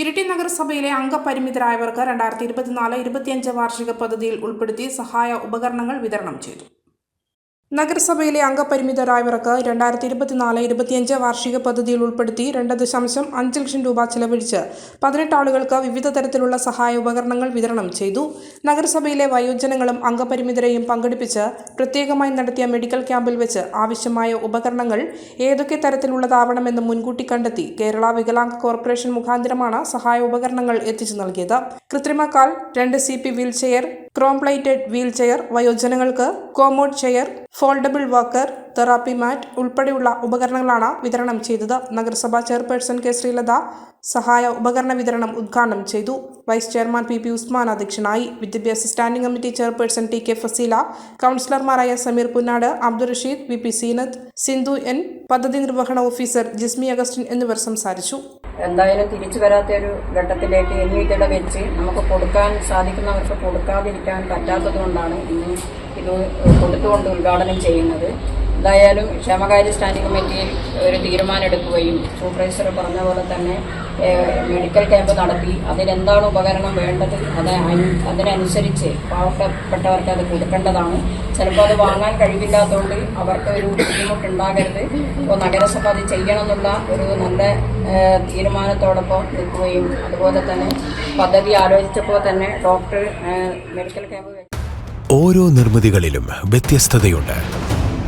ഇരിട്ടി നഗരസഭയിലെ അംഗപരിമിതരായവർക്ക് രണ്ടായിരത്തി ഇരുപത്തിനാല് ഇരുപത്തിയഞ്ച് വാർഷിക പദ്ധതിയിൽ ഉൾപ്പെടുത്തി സഹായ ഉപകരണങ്ങൾ വിതരണം ചെയ്തു. നഗരസഭയിലെ അംഗപരിമിതരായവർക്ക് രണ്ടായിരത്തി ഇരുപത്തിനാല് ഇരുപത്തിയഞ്ച് വാർഷിക പദ്ധതിയിൽ ഉൾപ്പെടുത്തി രണ്ട് ദശാംശം അഞ്ച് ലക്ഷം രൂപ ചെലവഴിച്ച് പതിനെട്ട് ആളുകൾക്ക് വിവിധ തരത്തിലുള്ള സഹായ ഉപകരണങ്ങൾ വിതരണം ചെയ്തു. നഗരസഭയിലെ വയോജനങ്ങളും അംഗപരിമിതരെയും പങ്കെടുപ്പിച്ച് പ്രത്യേകമായി നടത്തിയ മെഡിക്കൽ ക്യാമ്പിൽ വെച്ച് ആവശ്യമായ ഉപകരണങ്ങൾ ഏതൊക്കെ തരത്തിലുള്ളതാവണമെന്ന് മുൻകൂട്ടി കണ്ടെത്തി കേരള വികലാംഗ കോർപ്പറേഷൻ മുഖാന്തരമാണ് സഹായ ഉപകരണങ്ങൾ എത്തിച്ചു നൽകിയത്. കൃത്രിമ കാൽ രണ്ട് C P wheelchair chrome plated wheelchair വയോജനങ്ങൾക്ക് commode chair foldable walker therapy mat ഉൾപ്പെടെയുള്ള ഉപകരണങ്ങളാണ് വിതരണം ചെയ്തത്. നഗരസഭാ ചെയർപേഴ്സൺ കെ. ശ്രീലത സഹായ ഉപകരണ വിതരണം ഉദ്ഘാടനം ചെയ്തു. Vice chairman P. P. Usman അധ്യക്ഷനായി. വിദ്യാഭ്യാസ standing committee chairperson T. K. Faseela കൗൺസിലർമാരായ Sameer Punnad Abdul Rasheed V. P. Seenath Sindhu N. പദ്ധതി നിർവഹണ ഓഫീസർ ജിസ്മി അഗസ്റ്റിൻ എന്നിവർ സംസാരിച്ചു. എന്തായാലും തിരിച്ചു വരാത്ത ഒരു ഘട്ടത്തിലേക്ക് ഇനി ഇതിടെ വെച്ച് നമുക്ക് കൊടുക്കാൻ സാധിക്കുന്നവർക്ക് കൊടുക്കാതിരിക്കാൻ പറ്റാത്തത് കൊണ്ടാണ് ഇനി ഇത് കൊടുത്തുകൊണ്ട് ഉദ്ഘാടനം ചെയ്യുന്നത്. എന്തായാലും ക്ഷേമകാര്യ സ്റ്റാൻഡിംഗ് കമ്മിറ്റിയിൽ ഒരു തീരുമാനം എടുക്കുകയും സൂപ്പർവൈസർ പറഞ്ഞ പോലെ തന്നെ മെഡിക്കൽ ക്യാമ്പ് നടത്തി അതിനെന്താണ് ഉപകരണം വേണ്ടത്? അത് അതിനനുസരിച്ച് പാവപ്പെട്ടവർക്ക് അത് കൊടുക്കേണ്ടതാണ്. ചിലപ്പോൾ അത് വാങ്ങാൻ കഴിവില്ലാത്തതുകൊണ്ട് അവർക്ക് ഒരു ബുദ്ധിമുട്ടുണ്ടാകരുത്. ഇപ്പോൾ നഗരസഭ അത് ചെയ്യണമെന്നുള്ള ഒരു നല്ല തീരുമാനത്തോടൊപ്പം നിൽക്കുകയും അതുപോലെ തന്നെ പദ്ധതി ആലോചിച്ചപ്പോൾ തന്നെ ഡോക്ടർ മെഡിക്കൽ ക്യാമ്പ് ഓരോ നിർമ്മിതികളിലും വ്യത്യസ്തതയുണ്ട്.